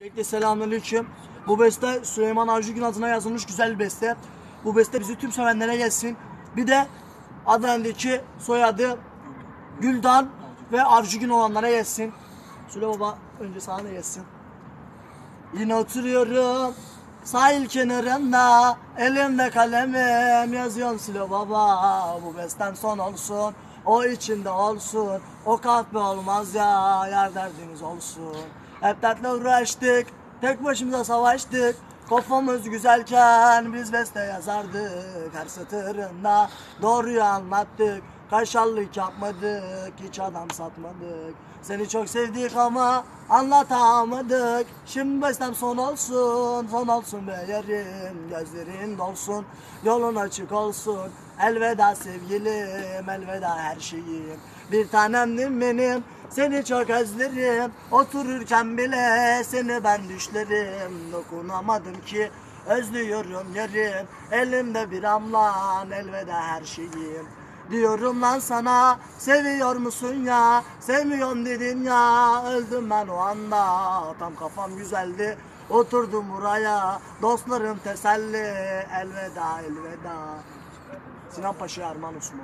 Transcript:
Öncelikle selamünaleyküm. Bu beste Süleyman Avcıgün adına yazılmış güzel bir beste. Bu beste bizi tüm sevenlere gelsin. Bir de Adana'daki soyadı Güldan ve Avcıgün olanlara gelsin. Süle baba önce sana da gelsin. Yine oturuyorum sahil kenarında elimde kalemim yazıyorum Süle baba bu bestem son olsun o içinde olsun o kahve olmaz ya yar derdimiz olsun. Hep dertle uğraştık tek başımıza savaştık Kafamız güzelken biz beste yazardık her satırında doğruyu anlattık Kaşarlık yapmadık, hiç adam satmadık. Seni çok sevdik ama anlatamadık. Şimdi bestem son olsun, son olsun be yerim. Gözlerin dolsun, yolun açık olsun. Elveda sevgilim, elveda her şeyim. Bir tanemdin benim, seni çok özlerim. Otururken bile seni ben düşlerim. Dokunamadım ki özlüyorum yerim. Elimde bir amlan, elveda her şeyim. Diyorum lan sana seviyor musun ya? Sevmiyorum dedin ya. Öldüm ben o anda. Tam kafam güzeldi. Oturdum buraya. Dostlarım teselli. Elveda elveda. Sinan Paşa Arman Osman